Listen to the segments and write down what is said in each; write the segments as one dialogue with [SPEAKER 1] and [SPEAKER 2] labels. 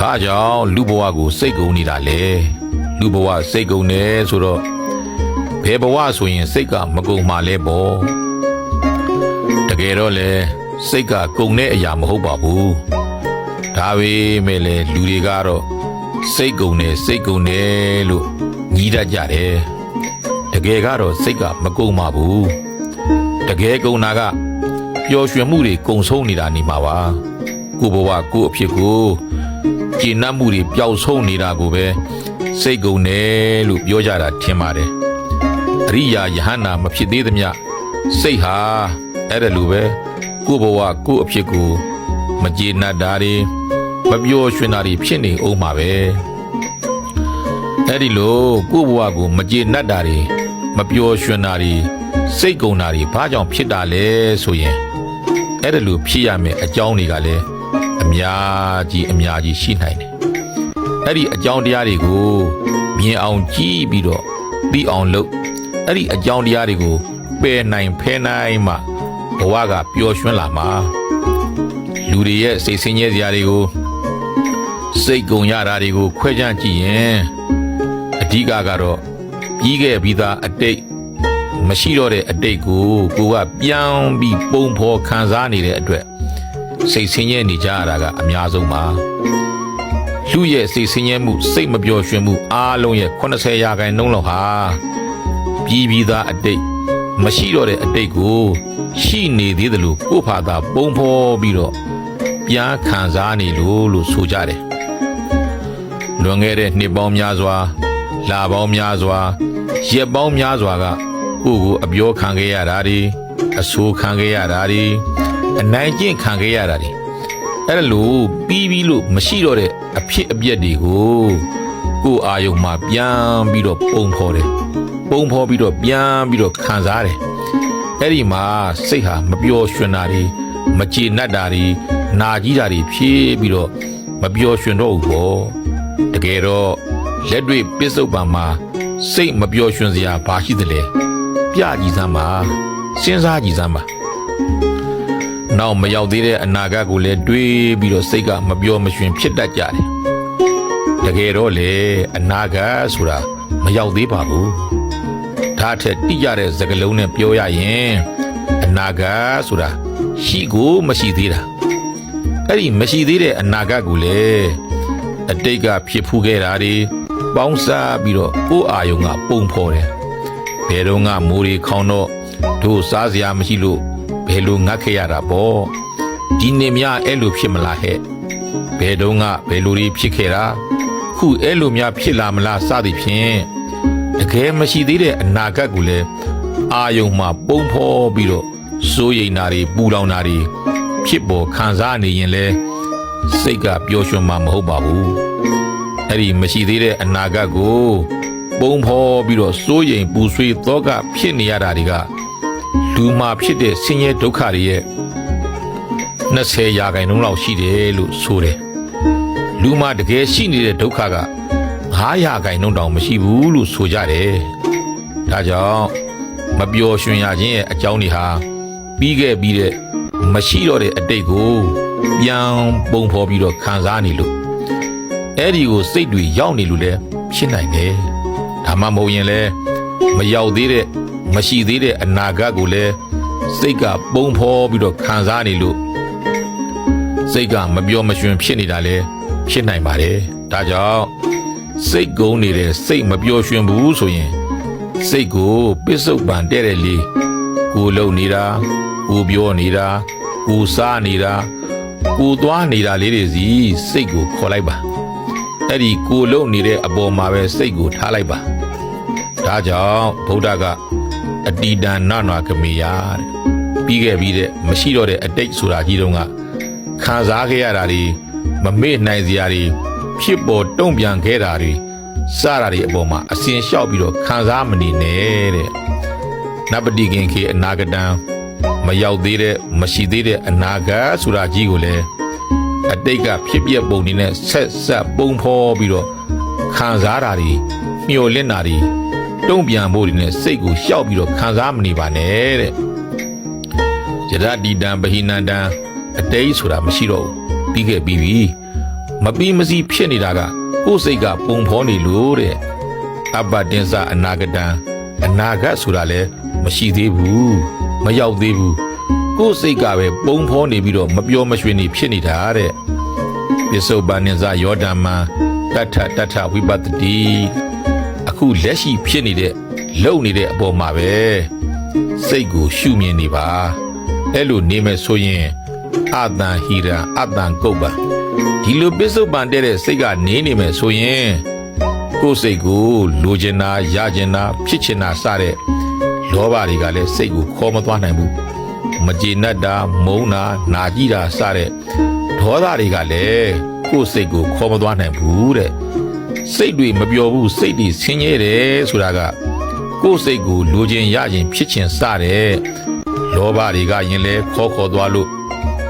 [SPEAKER 1] ဘာကြောင့်လူဘဝကိုစိတ်ကုန်နေတာလဲလူဘဝစိတ်ကုန်နေဆိုတော့ဘယ်ဘဝဆိုရင်စိတ်ကမကုန်မှလဲပေါ့တကယ်တော့လေစိတ်ကကုန်တဲ့အရာမဟုတ်ပါဘူးဒါပေမဲ့လေလူတွေကတော့စိတ်ကုန်နေစိတ်ကုန်နေလို့ညီးတတ်ကြတယ်တကယ်ကတော့စိတ်ကမကုန်ပါဘူးတကယ်ကုန်တာကပျော်ရွှင်မှုတွေကုန်ဆုံးနေတာနေမှာပါကိုယ့်ဘဝကိုယ့်အဖြစ်ကို ကျဉ်တ်မှုတွေပျောက်ဆုံးနေတာကိုပဲစိတ်ကုန်တယ်လို့ပြောကြတာထင်ပါတယ်အရိယာယဟန္တာမဖြစ်သေးသမျှစိတ်ဟာအဲ့ဒါလိုပဲကိုယ့်ဘဝကိုယ့်အဖြစ်ကို မကျေနပ်တာတွေမပျော်ရွှင်တာတွေဖြစ်နေအောင်မှာပဲအဲ့ဒီလိုကိုယ့်ဘဝကိုမကျေနပ်တာတွေမပျော်ရွှင်တာတွေစိတ်ကုန်တာတွေဘာကြောင့်ဖြစ်တာလဲဆိုရင်အဲ့ဒါလိုဖြစ်ရမယ်အကြောင်းတွေကလည်းအ များကြီးအများကြီးရှိနိုင်တယ်။အဲ့ဒီအကြောင်းတရားတွေကိုမြင်အောင်ကြည့်ပြီးတော့သိအောင်လုပ်အဲ့ဒီအကြောင်းတရားတွေကိုပယ်နိုင်ဖယ်နိုင်မှဘဝကပျော်ရွှင်လာမှာလူတွေရဲ့စိတ်ဆင်းရဲစရာတွေကိုစိတ်ကုန်ရတာတွေကို ခွဲခြမ်းကြည့်ရင်အဓိကကတော့ပြီးခဲ့ပြီးသားအတိတ်မရှိတော့တဲ့အတိတ်ကိုကိုကပြောင်းပြီးပုံဖော်ခံစားနေတဲ့အတွက် စိတ်ဆင်းရဲနေကြရတာကအများဆုံးပါလူရဲ့စိတ်ဆင်းရဲမှုစိတ်မပျော်ရွှင်မှုအားလုံးရဲ့80ရာခိုင်နှုန်းလောက်ဟာပြည်ပြည်သားအတိတ်မရှိတော့တဲ့အတိတ်ကိုရှိနေသေးတယ်လို့ကိုယ့်ဖာသာပုံဖော်ပြီးတော့ပြန်ခံစားနေလို့လို့ဆိုကြတယ်လွန်ခဲ့တဲ့နှစ်ပေါင်းများစွာလပေါင်းများစွာရက်ပေါင်းများစွာကကိုယ့်ကိုအပြောခံခဲ့ရတာတွေအဆိုးခံခဲ့ရတာတွေ အနိုင်ကျင့်ခံခဲ့ရတာတွေအဲ့ဒါလို့ပြီးပြီးလို့မရှိတော့တဲ့အဖြစ်အပျက်တွေကိုကိုယ်အာယုံမှာပြန်ပြီးတော့ပုံဖော်တယ်ပုံဖော်ပြီးတော့ပြန်ပြီးတော့ခံစားတယ်အဲ့ဒီမှာစိတ်ဟာမပျော်ရွှင်တာတွေမကျေနပ်တာတွေနာကြီးတာတွေဖြည့်ပြီးတော့မပျော်ရွှင်တော့ဘူးပေါ့တကယ်တော့လက်တွေ့ပစ္စုပန်မှာစိတ်မပျော်ရွှင်စရာဘာရှိသလဲပြကြည့်စမ်းပါစဉ်းစားကြည့်စမ်းပါ နောက်မရောက်သေးတဲ့အနာဂတ်ကိုလည်းတွေးပြီးတော့စိတ်ကမပြောမရွှင်ဖြစ်တတ်ကြတယ်။တကယ်တော့လေအနာဂတ်ဆိုတာမရောက်သေးပါဘူး။ဒါထက်တိကျတဲ့စကားလုံးနဲ့ပြောရရင်အနာဂတ်ဆိုတာရှိကိုမရှိသေးတာ။အဲ့ဒီမရှိသေးတဲ့အနာဂတ်ကိုလေအတိတ်ကဖြစ်ဖူးခဲ့တာတွေပေါင်းစားပြီးတော့ကိုယ့်အာယုံကပုံဖော်တယ်။ဘယ်တော့ကမိုးရီခေါင်းတော့တို့စားစရာမရှိလို့ ဘယ်လိုငတ်ခဲ့ရတာပေါ့ဒီနေမြအဲ့လိုဖြစ်မလားဟဲ့ဘယ်တော့ကဘယ်လိုတွေဖြစ်ခဲ့တာခုအဲ့လိုများဖြစ်လာမလားစသည်ဖြင့်တကယ်မရှိသေးတဲ့အနာဂတ်ကိုလည်းအာယုံမှာပုံဖော်ပြီးတော့စိုးရိမ်တာတွေပူလောင်တာတွေဖြစ်ပေါ်ခံစားနေရင်လဲစိတ်ကပျော်ရွှင်မှာမဟုတ်ပါဘူးအဲ့ဒီမရှိသေးတဲ့အနာဂတ်ကို ပုံဖော်ပြီးတော့စိုးရိမ်ပူဆွေးသောကဖြစ်နေရတာတွေက လူမှာဖြစ်တဲ့ဆင်းရဲဒုက္ခတွေရဲ့20ရာခိုင်နှုန်းလောက်ရှိတယ်လို့ဆိုတယ်။လူမှာတကယ်ရှိနေတဲ့ဒုက္ခက9ရာခိုင်နှုန်းတောင်မရှိဘူးလို့ဆိုကြတယ်။ဒါကြောင့်မပျော်ရွှင်ရခြင်းရဲ့အကြောင်းတွေဟာပြီးခဲ့ပြီးတဲ့မရှိတော့တဲ့အတိတ်ကိုပြန်ပုံဖော်ပြီးတော့ခံစားနေလို့အဲ့ဒီကိုစိတ်တွေရောက်နေလို့လည်းဖြစ်နိုင်တယ်။ဒါမှမဟုတ်ရင်လည်းမရောက်သေးတဲ့ မရှိသေးတဲ့အနာဂတ်ကိုလည်းစိတ်ကပုံဖော်ပြီးတော့ခံစားနေလို့စိတ်ကမပြောမရွှင်ဖြစ်နေတာလည်းဖြစ်နိုင်ပါတယ်။ဒါကြောင့်စိတ်ကုန်းနေတဲ့စိတ်မပြောရွှင်ဘူးဆိုရင် စိတ်ကိုပစ္စုပန်တဲ့တဲ့လေးကိုလုံနေတာကိုပြောနေတာကိုစားနေတာကိုသွားနေတာလေးတွေစီစိတ်ကိုခေါ်လိုက်ပါအဲ့ဒီကိုလုံနေတဲ့အပေါ်မှာပဲစိတ်ကိုထားလိုက်ပါဒါကြောင့်ဗုဒ္ဓက အတိတန်နနွာကမေယတဲ့ပြီးခဲ့ပြီးတဲ့မရှိတော့တဲ့အတိတ်ဆိုတာကြီးတုန်းကခံစားခဲ့ရတာတွေမမေ့နိုင်စရာတွေဖြစ်ပေါ်တုံ့ပြန်ခဲ့တာတွေစတာတွေအပေါ်မှာအစင်လျှောက်ပြီးတော့ခံစားမနေနဲ့တဲ့နဗတိခင်ခေအနာဂတံမရောက်သေးတဲ့မရှိသေးတဲ့အနာဂတ်ဆိုတာကြီးကိုလည်းအတိတ်ကဖြစ်ပျက်ပုံတွေနဲ့ဆက်ဆက်ပုံဖော်ပြီးတော့ခံစားတာတွေမျောလင့်တာတွေ တုံ့ပြန်ဖို့ဒီနဲ့စိတ်ကိုရှောက်ပြီးတော့ခံစားမနေပါနဲ့တဲ့ယရတိတံပဟိနန္တံအတိတ်ဆိုတာမရှိတော့ဘူးပြီးခဲ့ပြီးပြီမပီးမစီဖြစ်နေတာကကိုယ်စိတ်ကပုံဖော်နေလို့တဲ့အပ္ပတင်္စအနာဂတံအနာဂတ်ဆိုတာလဲမရှိသေးဘူးမရောက်သေးဘူးကိုယ်စိတ်ကပဲပုံဖော်နေပြီးတော့မပြောမရွှင်နေဖြစ်နေတာတဲ့ပစ္စုပန်နိဇယောဓမ္မတတ္ထတတ္ထဝိပတ္တိ အခုလက်ရှိဖြစ်နေတဲ့လုံနေတဲ့အပေါ်မှာပဲစိတ်ကိုရှုမြင်နေပါအဲ့လိုနေမယ်ဆိုရင်အတန်ဟိရံအတန်ကုတ်ပါဒီလိုပစ္စုပန်တဲ့တဲ့စိတ်ကနေနေမယ်ဆိုရင်ကိုယ်စိတ်ကိုလိုချင်တာရချင်တာဖြစ်ချင်တာစတဲ့လောဘတွေကလည်းစိတ်ကိုခေါ်မသွားနိုင်ဘူးမကျေနပ်တာမုန်းတာနာကြည့်တာစတဲ့ဒေါသတွေကလည်းကိုယ်စိတ်ကိုခေါ်မသွားနိုင်ဘူးတဲ့ စိတ်တွေမပျော်ဘူးစိတ်တွေဆင်းရဲတယ်ဆိုတာကကိုယ်စိတ်ကိုလိုချင်ရချင်ဖြစ်ချင်စတဲ့လောဘတွေကရင်လဲခေါ်ခေါ်သွားလို့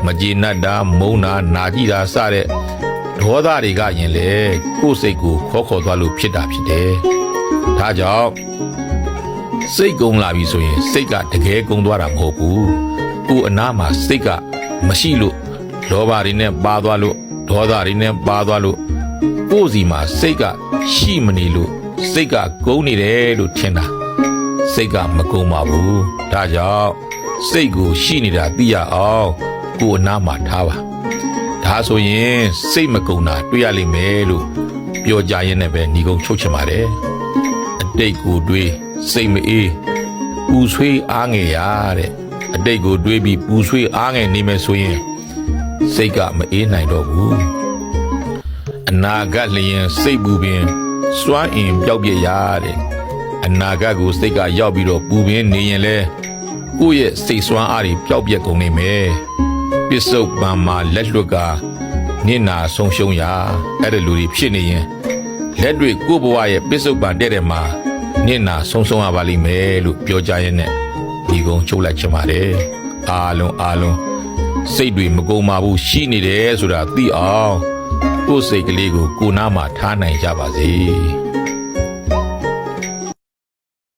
[SPEAKER 1] မကျေနပ်တာမုန်းတာနာကြည့်တာစတဲ့ဒေါသတွေကရင်လဲကိုယ်စိတ်ကိုခေါ်ခေါ်သွားလို့ဖြစ်တာဖြစ်တယ်ဒါကြောင့်စိတ်ကုံလာပြီဆိုရင် စိတ်ကတကယ်ကုံသွားတာမဟုတ်ဘူးကိုယ်အနာမှာစိတ်ကမရှိလို့လောဘတွေနဲ့ပါသွားလို့ဒေါသတွေနဲ့ပါသွားလို့ ကိုယ်စီမှာစိတ်ကရှိမနေလို့စိတ်ကကုံနေတယ်လို့ထင်တာစိတ်ကမကုံပါဘူးဒါကြောင့်စိတ်ကိုရှိနေတာသိရအောင်ကိုယ်အနာမှာထားပါဒါဆိုရင်စိတ်မကုံတာတွေ့ရလိမ့်မယ်လို့ပြောကြရင်လည်းပဲညီကုံချုပ်ချင်ပါတယ်အတိတ်ကိုတွေးစိတ်မအေးပူဆွေးအားငယ်ရတဲ့အတိတ်ကိုတွေးပြီးပူဆွေးအားငယ်နေမယ်ဆိုရင်စိတ်ကမအေးနိုင်တော့ဘူး အနာဂတ်လျင်စိတ်ပူပင်စွမ်းအင်ပျောက်ပြက်ရတဲ့အနာဂတ်ကိုစိတ်ကရောက်ပြီးတော့ပူပင်နေရင်လဲကိုယ့်ရဲ့စိတ်စွမ်းအားတွေပျောက်ပြက်ကုန်နေမယ်ပစ္စုပန်မှာလက်လွတ်ကနင့်နာဆုံးရှုံးရအဲ့ဒီလူတွေဖြစ်နေရင်လက်တွေကိုယ့်ဘဝရဲ့ပစ္စုပန်တဲ့တဲ့မှာနင့်နာဆုံးဆုံးရပါလိမ့်မယ်လို့ပြောကြရင်နဲ့ဒီကုန်းချုပ်လိုက်ချင်ပါတယ်အားလုံးအားလုံးစိတ်တွေမကုံပါဘူးရှိနေတယ်ဆိုတာသိအောင် ကိုယ်စိတ်ကလေးကိုကိုယ်နာမှာထားနိုင်ကြပါစေ